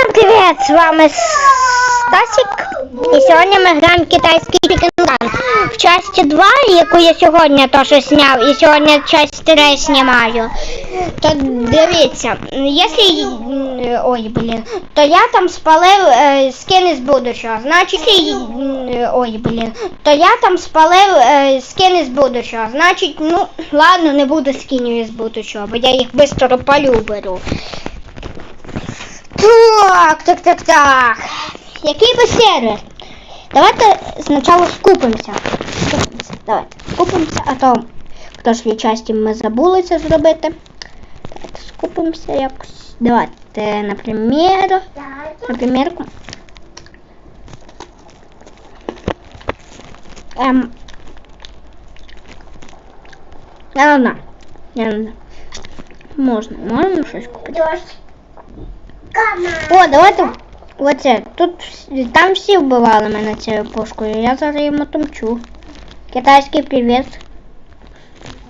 Всем привет! С вами Стасик. І сьогодні ми граємо китайський чикенган. В часті 2, яку я сьогодні теж зняв, і сьогодні часть 3 знімаю. То дивіться, якщо... Ой, блін. То я там спалив е, скин із будущого. Значить, ой, блін. То я там спалив е, скин із будущого. Значить, ну, ладно, не буду скинів із будущого, бо я їх швидко палю беру. Так, так, так, так. Який би сервер? Давайте спочатку скупимося. Скупимося. Давайте скупимося, а то в прошлій часті ми забули це зробити. Давайте скупимося якось. Давайте, наприклад, наприклад, ем, я не знаю. Не знаю. Можна, можна щось купити. О, давайте оце. Тут там всі вбивали мене цією пушкою. Я зараз йому томчу. Китайський привіт.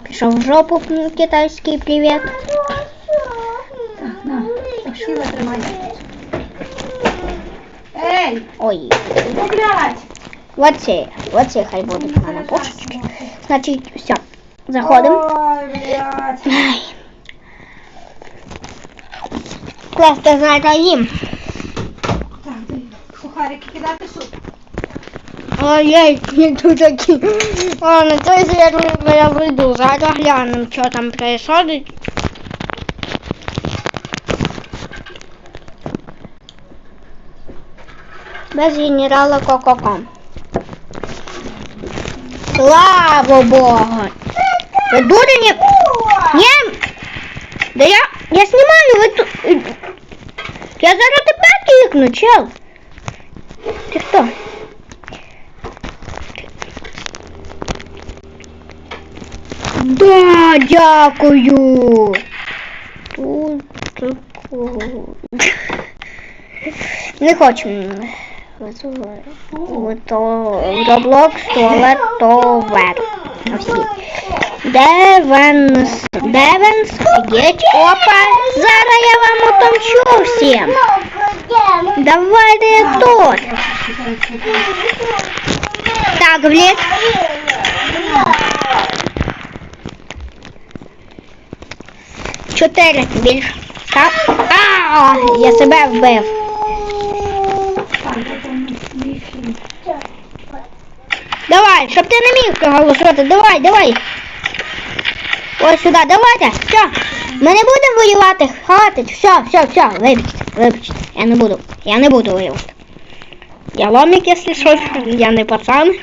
Пішов в жопу м, китайський привіт. На, Шила тримай. Ей, Ой. блядь! Оце, оце хай будуть в мене пушечки. Значить, все. Заходимо. Ой, блядь. Ай. Класти зараз їм. Так, сухарики кидати суп. Ой, не тут такі. О, на той звір я вийду. Зараз глянемо, що там происходит. Без генерала Кококо. Слава Богу! Ви дурені? Ні! Да я, я знімаю, ви тут... Я зараз тебе кикну, чел. Ти хто? Да, дякую. Тут такого. Не хочемо. То Roblox, туалет, то вер. Всі. Девенс. Девенс. Геть. Опа. Зараз я вам отомчу всім. Давайте я тут. Так, блядь. Чотири більше. Так. А, я себе вбив. Давай, щоб ти не міг проголосувати. Давай, давай. Ось сюди, давайте. Все. Ми не будемо воювати. Хватить. Все, все, все. Вибачте, вибачте. Я не буду. Я не буду воювати. Я ломик, якщо що. Я не пацан.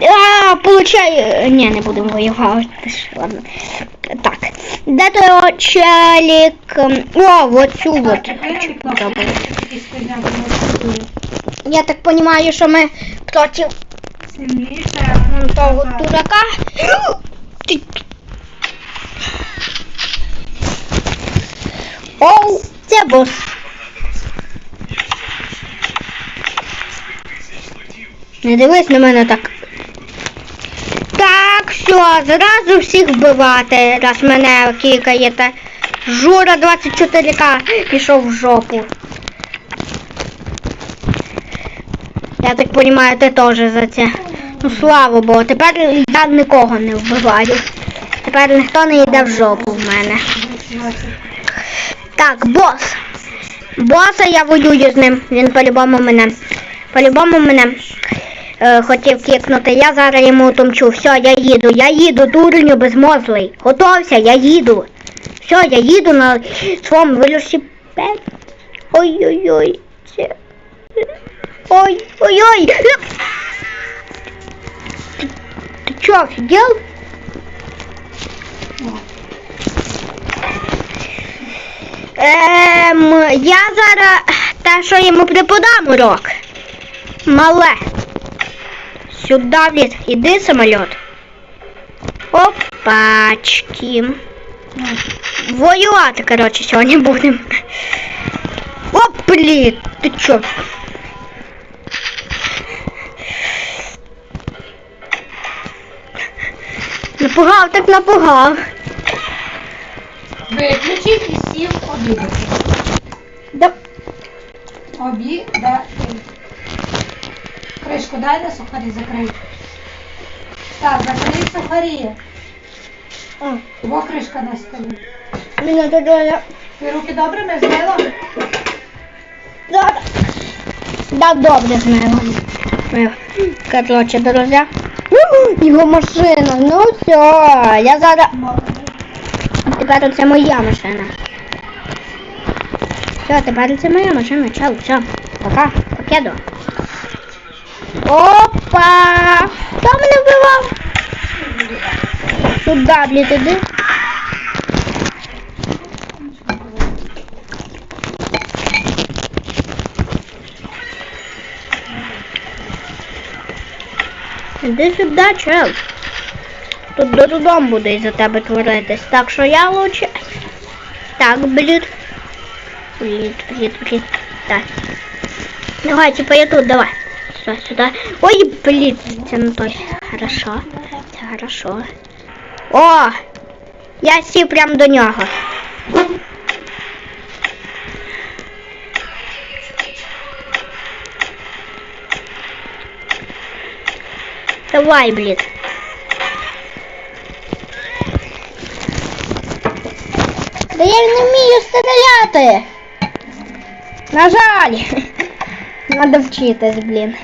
А, получай. Не, не будемо воювати. Ладно. Так. Де той челік? О, вот цю вот. Я так понимаю, що ми проти вон того дурака. Ти- Оу, це бос. Не дивись на мене так. Так, все, зразу всіх вбивати, раз мене кікаєте. Жура 24К пішов в жопу. Я так розумію, ти теж за це. Ну слава Богу, тепер я нікого не вбиваю. Тепер ніхто не йде в жопу в мене. Так, бос. Боса я воюю з ним. Він по-любому мене. По-любому мене е, хотів кикнути. Я зараз йому отомчу. Все, я їду. Я їду, дурню безмозлий. Готовся, я їду. Все, я їду на своєму велосипеді. Ой-ой-ой. Це... Ой, ой, ой. Ты, ты чё, офигел? Ем, я зараз те, що йому преподам урок. Мале. Сюди, блядь, іди самоліт. Опачки. Воювати, коротше, сьогодні будемо. Оп, блін, ти чо? Напугав, так напугав. Виключив і сів обідати. Да. Обідаємо. Кришку дай на сухарі закрий. Так, закрий сухарі. О, Во кришка на столі. Мене додали. Ти руки добре ми змила? Да, да добре знаю. Короче, друзі. Його машина. Ну все, я зараз. Тепер це моя машина. Все, тепер це моя машина. Чао, все. Пока. Покеду. Опа! Хто мене вбивав? Сюда, блін, іди. Іди сюди, чел. Тут додому буде із-за тебе творитись. Так що я лучше. Так, блід. Блід, блід, блід. Так. Давай, типа я тут, давай. Сюда, сюда. Ой, блін, це не той. Хорошо. Хорошо. О! Я сів прям до нього. Давай, блін. Да я не вмію стріляти. На жаль. Надо вчитись, блін.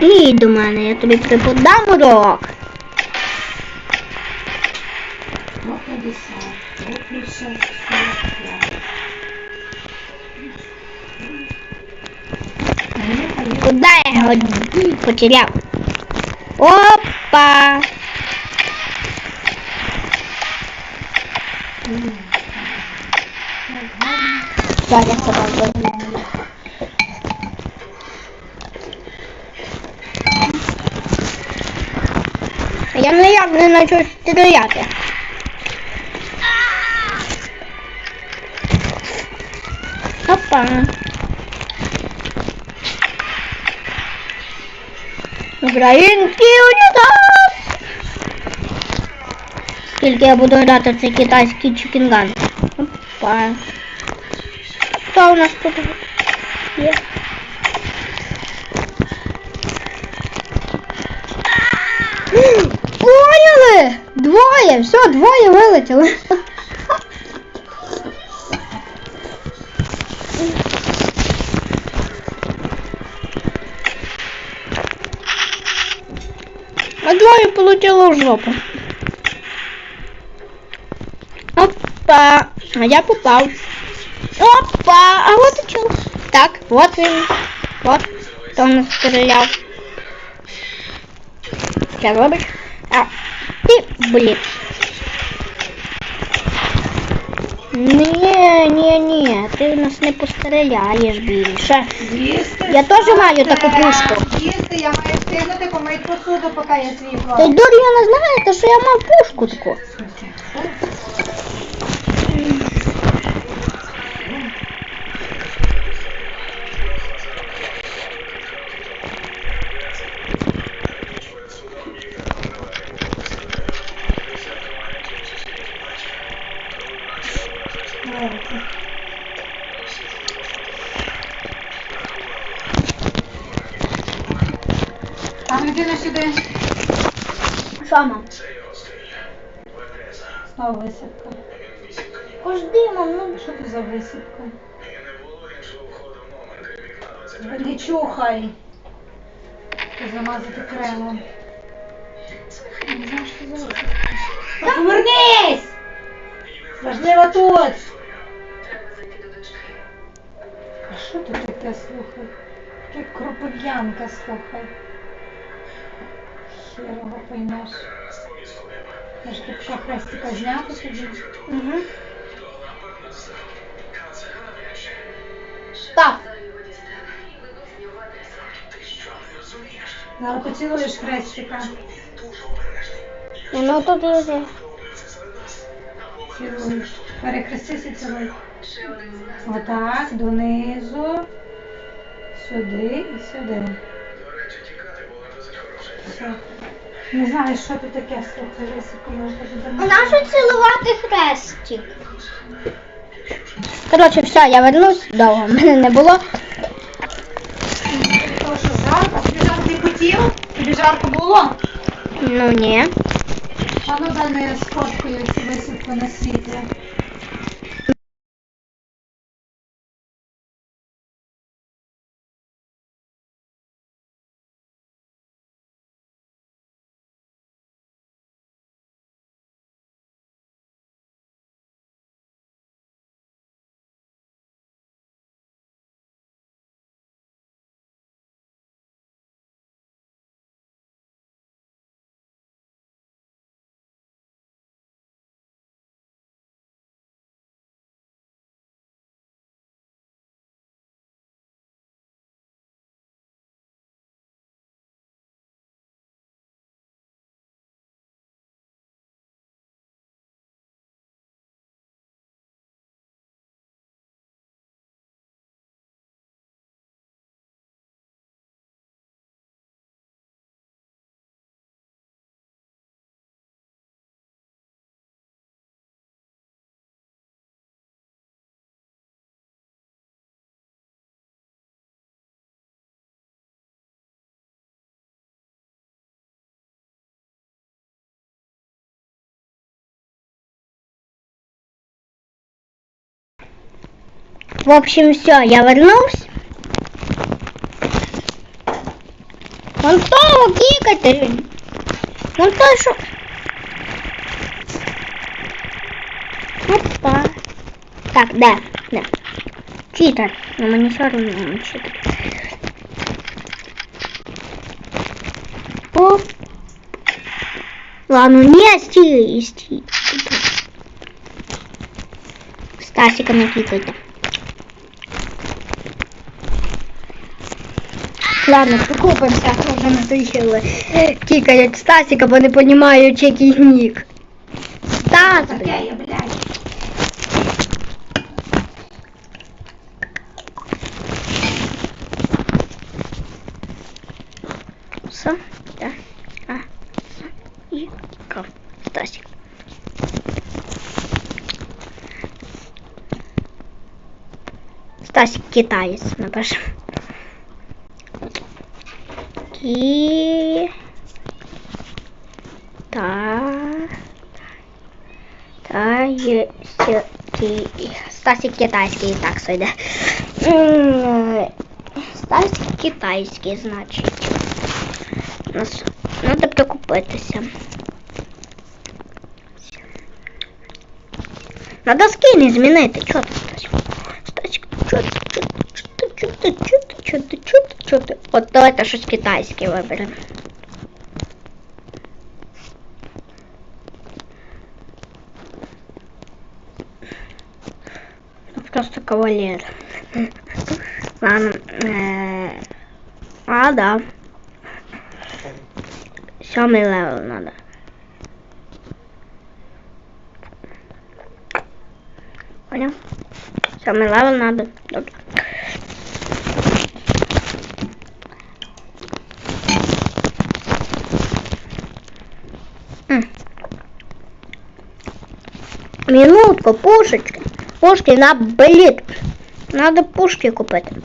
Ій до мене, я тобі преподам урок. Во 50. Куда я потерял? Опа! Да, я Я ніяк не почав стріляти. Опа. Український унітаз! Скільки я буду грати в цей китайський чукінган. Опа. Хто у нас тут є? Поняли? Двоє, все, двоє вилетіли. В жопу. Опа, а я попав. Опа, а вот и чел. Так, вот він. Вот, хто нас стріляв. Що робиш? А, ти, блін. Ні, ні, ні, ти нас не постріляєш більше. Я теж маю таку пушку. Їсти, я маю встигнути помити посуду, поки я свій план. Та й дур'я знаєте, що я мав пушку таку. А ну йди на сюди. Мам? Знову висипка. Кожди, мам, ну Що це за висипка? Не чухай. Ти замазати кремом. Не знаю, що за висипка. Повернись! Важливо тут. А що тут таке, слухай? Таке кропив'янка, слухай. Поймеш. Я ж тут хрестика зняти собі. Угу. Так. Зараз поцілуєш хрестика. Ну тут є. Цілуєш. Перехрестися цілуй. Отак, донизу. Сюди і сюди. Все. Не знаю, що тут таке, слухай, Лисику, може буде. А нащо цілувати хрестик. Коротше, все, я вернусь довго. Мене не було. Тому що жарко, тобі жарко не хотів? Тобі жарко було? Ну ні. А ну дай я сфоткаю цю висипку на світлі. В общем, все, я вернулся. Он кто кикать? Ну то что? Опа. Так, да, да. Читер. Но мы не все равно не читер. Оп. Ладно, не стиль, стиль. Стасика накидывай там. Ладно, покупимося, а то вже. Кікають Стасика, бо не розуміють, який нік. Стас, блядь. Все, да. А. І кав. Стасик. Стасик китаєць, напишем. Ки... Та... Та... Є... Сі... Ки... Стасик китайський, так сойде. М, Стасик китайський, значить. Нас надо докупитися. Надо скини змінити. Чо ти, Чо ти? От давайте щось китайське виберемо. Ну, Просто кавалер. Ладно. э, А, да. Сьомий левел надо. Понял? Сьомий левел надо. Минутку, пушечки. Пушки на бліт. Надо пушки купити.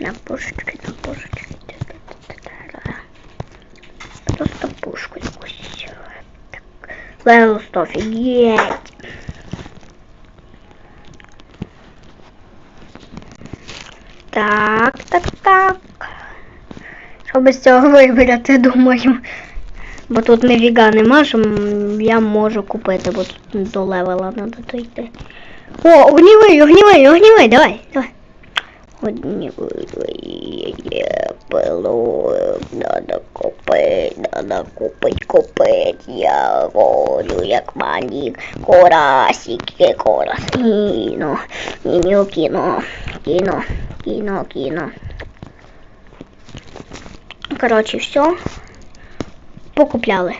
На пушечки, на пушечки. Просто пушку якусь. Левел 100, офігеть. Так, так, так. Що без цього вибрати, думаю. Бо тут невіга нема, що я можу купити, бо тут до левела треба дойти. О, огнівий, огнівий, огнівий, давай, давай. Огнівий, є, пилок, надо купити, надо купити. Я волю, як манік, корасики, корас, кіно, кіно, кіно, кіно, кіно, кіно. Короче, все. Покупляли.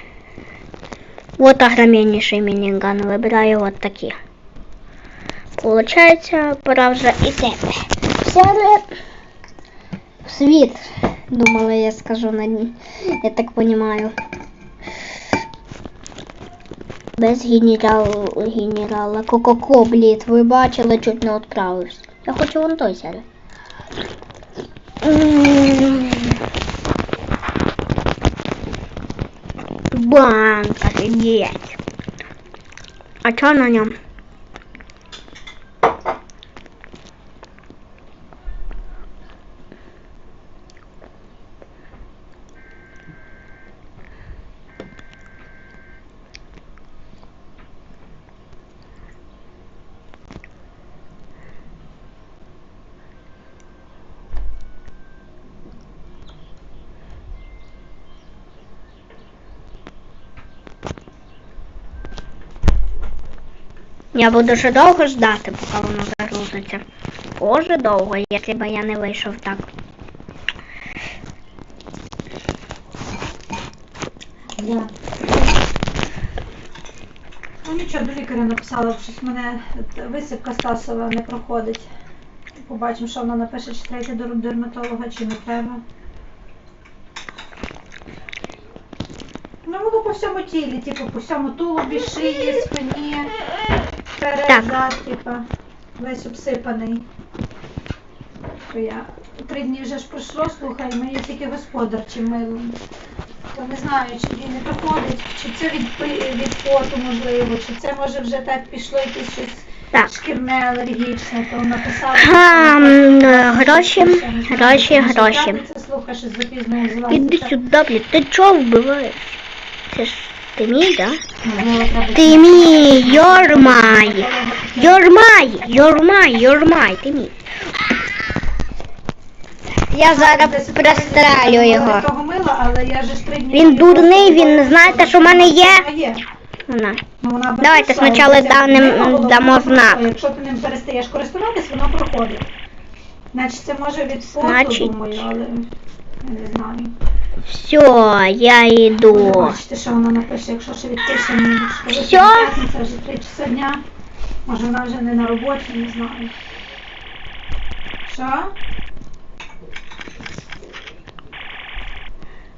Вот огромнейший миниган. Вибираю вот такі. Получається, пора вже іти. Сяде в світ. Думала, я скажу на ній. Я так понимаю. Без генерал, генерала Кококо, блід, ви бачили, чуть не відправився. Я хочу вон той сяду. Банк, офигеть. А что на нем? Я буду ще довго ждати, поки воно загрузиться. Дуже довго, якщо б я не вийшов так. Ну нічого, до лікаря написала, щось мене висипка Стасова не проходить. Побачимо, що вона напише, чи треба до дерматолога, чи не треба. Ну воно по всьому тілі, типу по всьому тулубі, шиї, спині, зад, типу, весь обсипаний. То я три дні вже ж пройшло, слухай, ми є тільки господар чи милом. То не знаю, чи він не проходить, чи це від, від поту можливо, чи це може вже так пішло якесь щось Так. шкірне алергічне, то написала. Е, гроші, гроші, гроші. Іди сюди, блядь, ти чого вбиваєш? Це ж ти мій, да? Ти Ти мій, йормай. Йормай, йормай, йормай, ти мій. Я зараз пристрелю його. Він дурний, він не знаєте, що в мене є? Вона є. Вона. Ну, Давайте спочатку дамо знак. Якщо ти ним перестаєш користуватись, воно проходить. Значить, це може від Значить. думаю, але не знаю. Все, я йду. Бачите, що вона напише, якщо ще відпише мені. Всьо? Це вже три часа дня. Може вона вже не на роботі, не знаю. Що?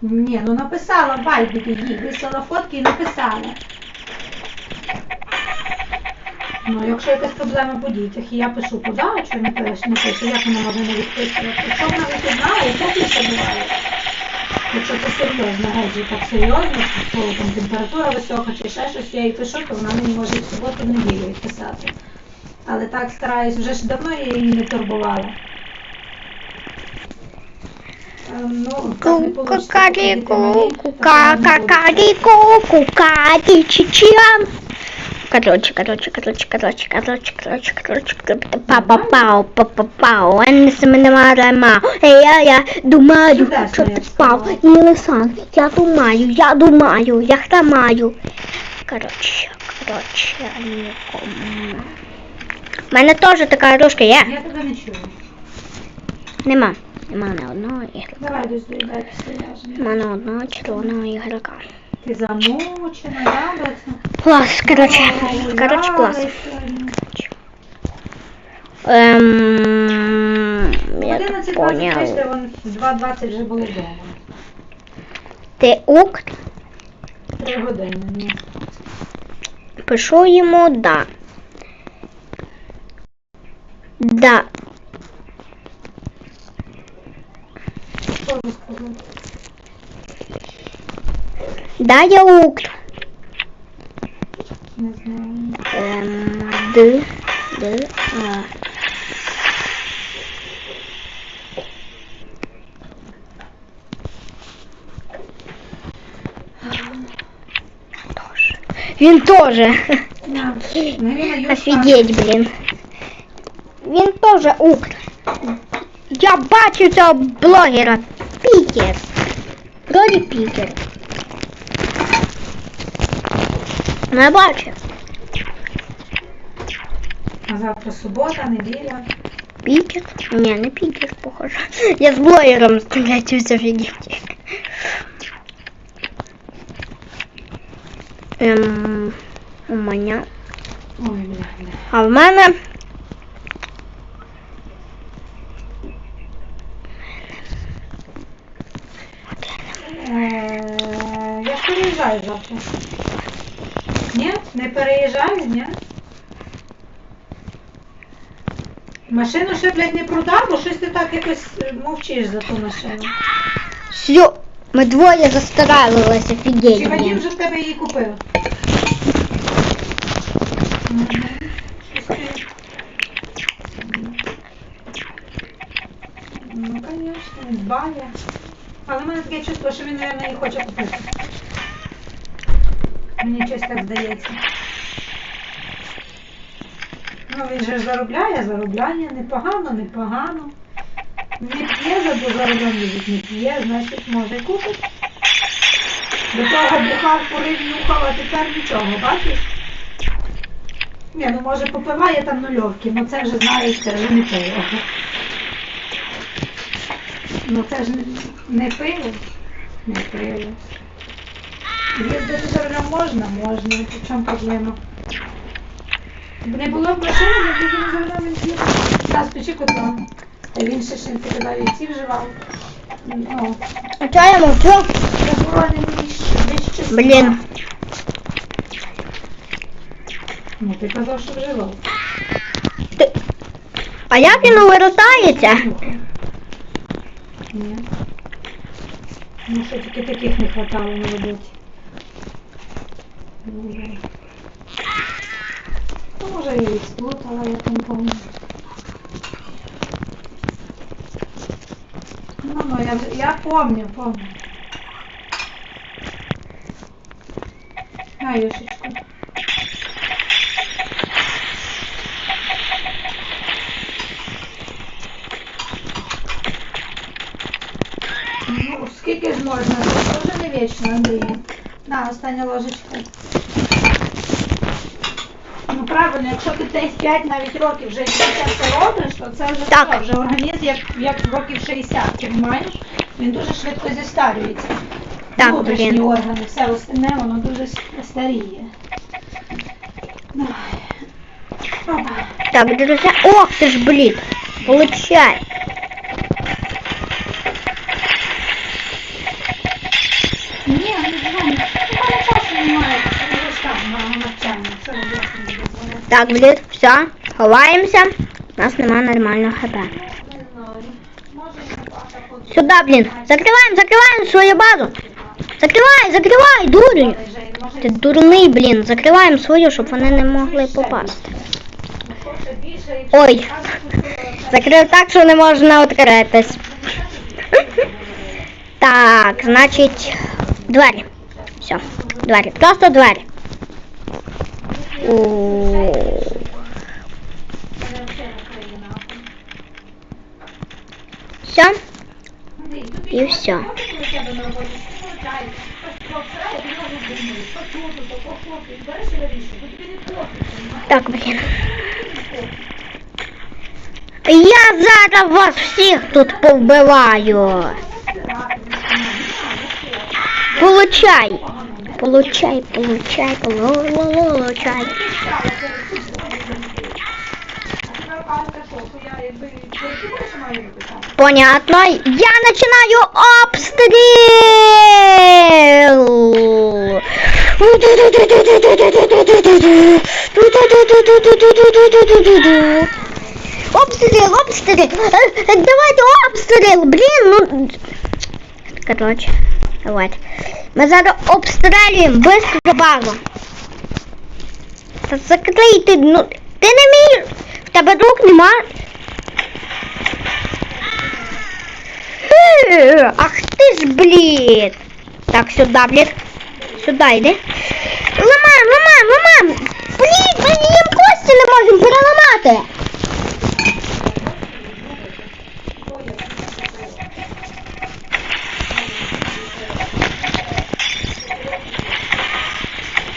Ні, ну написала Вайбері їй, висила фотки і написала. Ну, якщо якась проблема по дітях, і я пишу що не пише, не пише, як вона може не відписувати? Якщо вона не знає, то пише буває. Якщо це серйозно, геть так серйозно, то там температура висока чи ще щось, я їй пишу, то вона мені може в суботу, в неділю відписати. Але так стараюсь, вже ж давно я її не турбувала. Ем, Ну, так не получиться, поки діти Кукарику, малі, кука, поки вони будуть. какарику, кукари, чичам. Короче, короче, короче, короче, короче, короче, короче, папа пау, папа пау, мау. Ей, я, я думаю, я б спав, сказала. не лисан, я думаю, я думаю, я хтамаю. Короче, короче, нікому. У мене теж така ігрушка є. Я тебе не чую. Нема. Нема не одного ігрока. Давай десь після. Нема не одного червоного ігрока. Ти замучена, да, Беце? Клас, короче, Ой, короче, клас. гуляли сьогодні. Ем, я так 11.20 понял. вийшли, вон в 2.20 вже були вдома. Ти ук, Три години, ні. пишу йому да. Да. Що ви сказали? Да, я ук. Не знаю. Ем, д, д, а. Тоже. Він теж. На, Марина, Юшка. Офігеть, блін. Він теж укр. Я бачу цього блогера. Пікер. Вроді пікер. Ну, я бачу. А завтра субота, неділя. Пікер? Ні, не пікер, похоже. Я з блогером стрілятюся офігеть. Ем, у мене. Ой, бля, бля. А в мене. Е, Я ж кажу, переїжджаєш завтра? Ні? Не переїжджаєш, ні? Машину ще, блядь, не продав, бо щось ти так якось е, мовчиш за ту машину. Все, ми двоє застаралилися, офігеть, Чи Вадим вже в тебе її купив? Мгм. Щось ти- Ну, звісно, дбає. Але в мене таке чувство, що він, мабуть, її хоче купити. Мені щось так здається. Ну, він же заробляє, заробляє, непогано, непогано. Не п'є, за рулем не п'є, значить може купити. До того бухав, курив, нюхав, а тепер нічого, бачиш? Ні, ну може попиває там нульовки, ну це вже знаєш, це вже не пиво. Ну це ж не пиво, не пиво. Їздити за рулем можна, можна, в чому проблема? Не було б машини, не б їздили за рулем він п'є. Нас печі котла. Та він ще ще не казав, і ці вживав. Ну, А чого я мовчу? заборонені вещества. Блін. Ну, ти казав, що вживав. Ти... А як він виростається? Ні. Ну, що тільки таких не хватало на роботі. Вже. Ну, може, я їх сплутала, я там помню. Ну, ну, я, я помню, помню. На, Юшечку. Ну, скільки ж можна? Це вже не вічно, Андрій. На, остання ложечка. Ну правильно, якщо ти десь 5 навіть років вже це робиш, то це вже Так. все, вже організм як, як років 60, розумієш? Він дуже швидко зістарюється. Так, Внутрішні блін. органи, все остальне, воно дуже старіє. Давай. Опа. Так, друзі. Ох ти ж, блін. Получай. Ні, не дзвонить. У мене часу немає, я ж там на навчання. Що ви будете мені дзвонити? Так, блін, все. Ховаємося. У нас нема нормального хп. Сюди, блін. Закриваємо, закриваємо свою базу. Закривай, закривай, дурень. Ти дурний, блін. Закриваємо свою, щоб вони не могли попасти. Ой. Закрив так, що не можна відкритись. Так, значить, двері. Все, двері. Просто двері. У. Все. І все. Так, блін. Я зараз вас всіх тут повбиваю. Получай. Получай, получай, получай. Понятно. Я начинаю обстрел. Обстрел, обстрел. Э, э, Давайте обстрел. Блін, ну. Короче, давайте. Ми зараз обстрілюємо быстро базу. Та закрий ти, ну, ти не вмієш. В тебе рук нема. Ах ти ж, блін. Так, сюди, блін. Сюди йди. Ламаємо, ламаємо, ламаємо. Блін, ми їм кості не можемо переламати.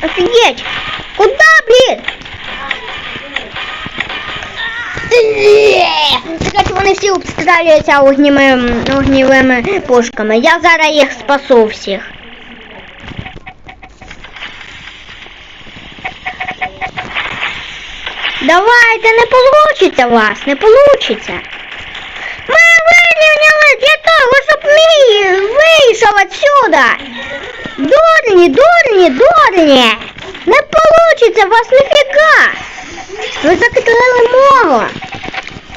Офігеть! Куда, блін? Так вони всі обстрілюються огнівими, огнівими пушками. Я зараз їх спасу всіх. Давайте, не получиться у вас, не получиться. Ми вирівняли для того, щоб мій вийшов отсюда. Дурні, дурні, дурні! Не получиться, вас ніфіга! Ви закрили мову!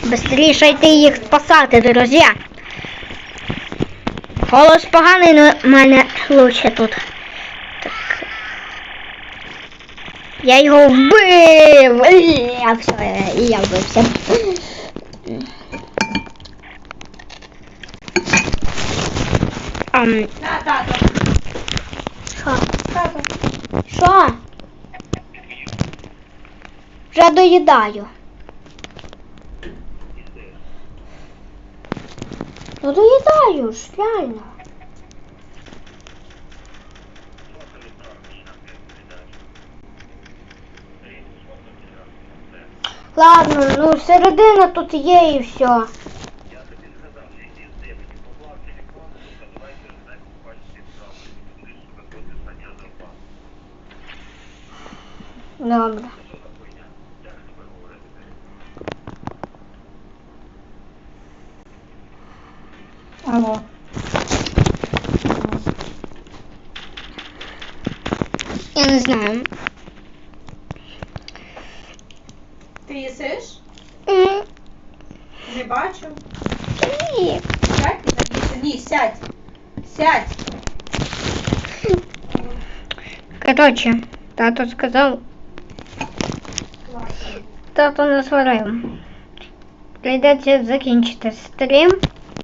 Бистріше йти їх спасати, друзі! Голос поганий, но в мене лучше тут. Так. Я його вбив! А все, я вбився. Ам, На, тато. що? Тато. Що? Вже доїдаю. Ну доїдаю ж, реально. Ладно, ну середина тут є і все. Добре. Алло. Я не знаю. Ти їсиш? М, Не бачу. Ні. Сядь, не їси. Ні, сядь. Сядь. Коротше, тато сказав, Тато не сварив. Прийдеться закінчити стрім.